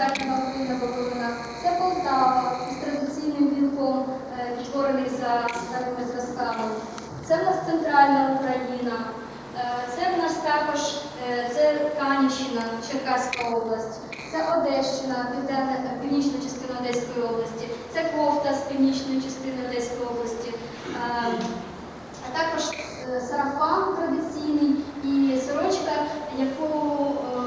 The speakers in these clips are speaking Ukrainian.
Західна Україна Буковина. Це Полтава із традиційним вінком, е, відтворений за старими зразками. Це в нас центральна Україна. Е, Це в нас також е, це Канівщина, Черкаська область. Це Одещина, південна, північна частина Одеської області. Це Ковта з північної частини Одеської області. А також сарафан традиційний і сорочка, яку, е,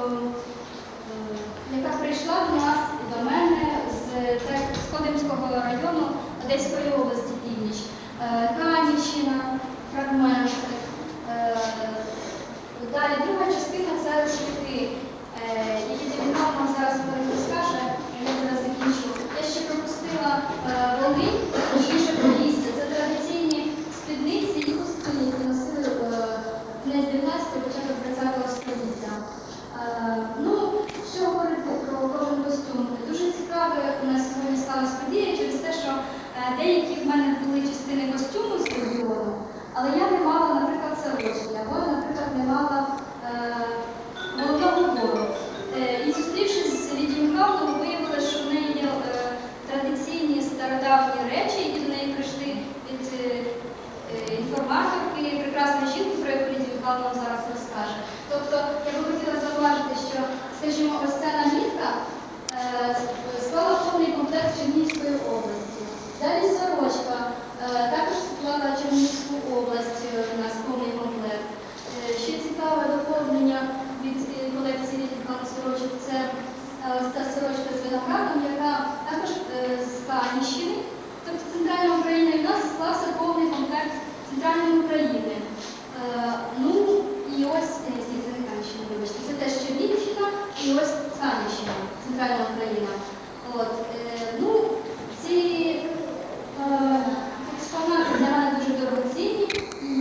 е, яка прийшла до нас і до мене з Те- з Кодимського району Одеської області північ. Е, Канівщина, фрагменти. Е, Далі друга частина це рушники, е, які Діміна нам зараз розкаже, я зараз закінчу. Я ще пропустила е, Волинь, точніше Полісся. Це традиційні спідниці і хустки, які носили князь 19 початок 20 століття. Е, Ну, що говорити про кожен костюм? Дуже цікаве у нас подія через те, що деякі в мене були частини костюму з регіону, але я не мала, наприклад, сорочки, або, наприклад, не мала е, головного убору. Е, І зустрівшись з Лідією Михайловною, виявили, що в неї є е, традиційні стародавні речі, які до неї прийшли від е, е, інформаторки, прекрасної жінки, про яку Лідія Михайловна вам зараз розкаже. Тобто я би хотіла зауважити, що, скажімо, ось ця намітка е, склала повний комплект Чернігівської області. Далі сорочка е, також склала Чернігівську область е, у нас повний комплект. Е, Ще цікаве доповнення від е, колекції Лідії сорочок. Це е, ось та сорочка з виноградом, яка також е, з Канівщини. Тобто центральна Україна і в нас склався повний комплект центральної України. Е, Ну і ось е, це не вибачте, це теж Чернігівщина і ось Канівщина, центральна Україна. От, ну, ці е, експонати для мене дуже дорогоцінні і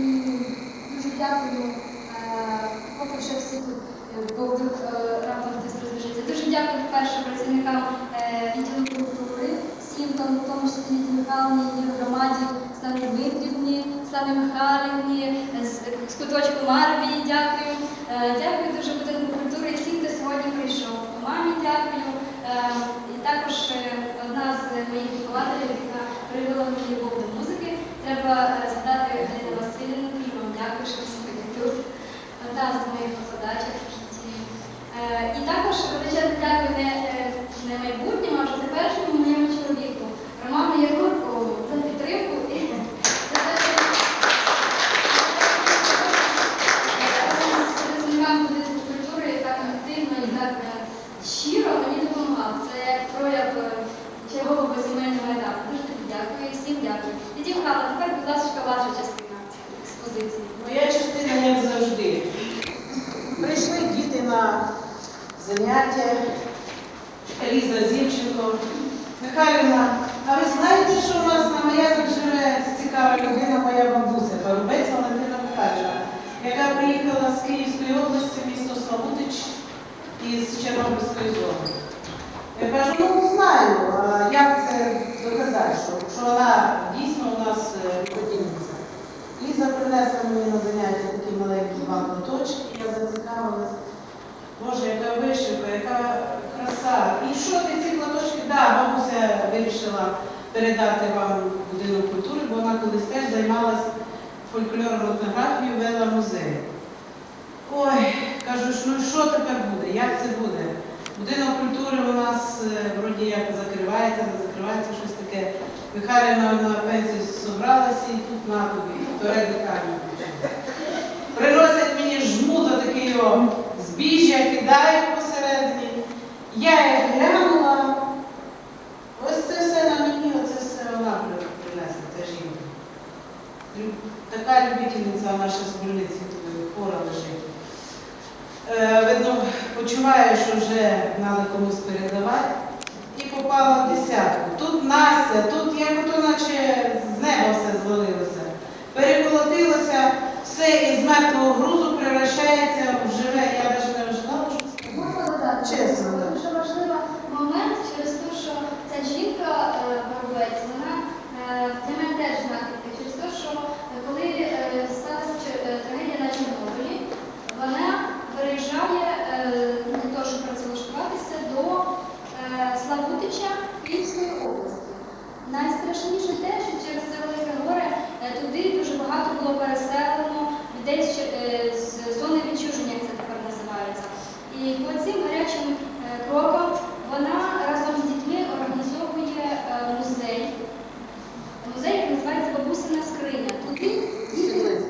дуже дякую. е, Поки що всі тут, е, бо вдруг е, раптом хтось розв'яжеться. Дуже дякую перше працівникам е, відділу культури, всім, там, в тому її громаді, Славі Дмитрівні, Славі Михайлівні, з, куточку Марвії, дякую. Е, Дякую дуже будинку культури і всім, хто сьогодні прийшов. Мамі дякую. Е, І також е, одна з моїх вихователів, яка привела мені любов до музики, треба згадати Галину Васильівну, вам дякую, що ви сьогодні тут. Одна з моїх викладачів. І також величезне дякую не, е, не майбутньому, а вже теперішньому моєму чоловіку, Роману Єрмакову, за підтримку і за те, що разом з працівниками будинку культури так активно і так е, щиро мені допомагав. Це як прояв е, чергового сімейного етапу. Дуже тобі дякую і всім дякую. І Михайло, тепер, будь ласка, ваша частина експозиції. Моя частина, як завжди. Прийшли діти на заняття. Еліза Зінченко. Михайлівна, а ви знаєте, що у нас на Маязах живе цікава людина, моя бабуся, Парубець Валентина Михайлівна, яка приїхала з Київської області, місто Славутич із Чорнобильської зони. Я кажу, ну знаю, як це доказати, що, що вона дійсно у нас е, подільниця. Ліза принесла мені на заняття такі маленькі банк точки, я зацікавилась. Боже, яка вишивка, яка краса. І що ти ці платочки? Да, бабуся вирішила передати вам будинок культури, бо вона колись теж займалась фольклорною етнографією, вела музей. Ой, кажу, ну що тепер буде? Як це буде? Будинок культури у нас е, вроді як закривається, не закривається щось таке. Михайлівна на пенсію зібралася і тут на тобі, передикання. Приносять мені жмута такий його збіжжя, кидають посередині. Я як глянула, ось це все на мені, оце все вона при- принесла, ця жінка. Лю- Така любительниця наша з больниці лежить. Е, видно, почуває, що вже мали комусь передавати. І попала в десятку. Тут Настя, тут як то наче з неба все звалилося. Переколотилося, все із мертвого грузу превращається в живе. Я навіть не ожидала, що це таке. Можна додати? Чесно, да. Дуже важливий момент через те, що ця жінка е, Боровець, вона е, для мене теж знахідка, через те, що коли е, сталася чер- е, трагедія на Чорнобилі, вона виїжджає е, для того, щоб працевлаштуватися до е, північчя Київської області. Найстрашніше те, що через це велике горе е, туди дуже багато було переселено людей з, е, з зони відчуження, як це тепер називається. І по цим гарячим е, крокам вона разом з дітьми організовує музей. Музей який називається Бабусина скриня. Туди діти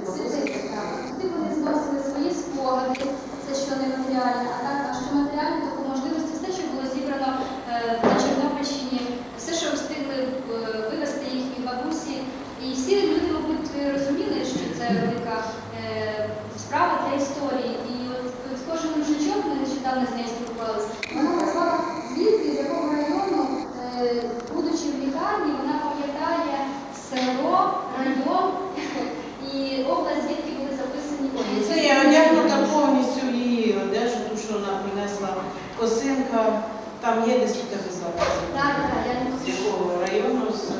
туди вони зносили свої спогади, це що нематеріальне, а так, а що матеріальне, то по можливості все, що було зібрано е, на Чорнобильщині, все, що встигли е, вивезти їхні бабусі. І всі люди, мабуть, розуміли, що це велика е, справа для історії. І от от кожен рушничок, ми нещодавно з нею спілкувалися, вона назвала звідки, з якого району, е, будучи в лікарні, вона пам'ятає село, район і область, звідки були записані події. Це я одягнута повністю її одежу, ту, що вона принесла косинка. Там є десь З якого району? з-.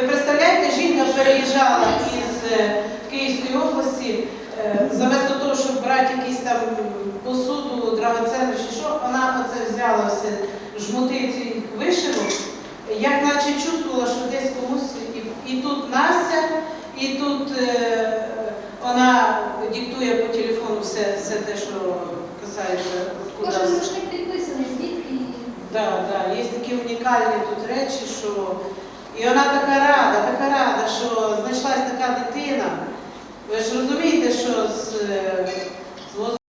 Ви представляєте, жінка переїжджала із е, Київської області, е, заместо того, щоб брати якісь там посуду, драгоценні чи що, вона оце взяла все жмути цих вишивок, як наче чувствувала, що десь комусь і, і тут Настя, і тут е, вона диктує по телефону все, все те, що касається Кожен кудись. рушник підписаний, звідки. Да, да, є такі унікальні тут речі, що і вона така рада, така рада, що знайшлась така дитина. Ви ж розумієте, що з, е,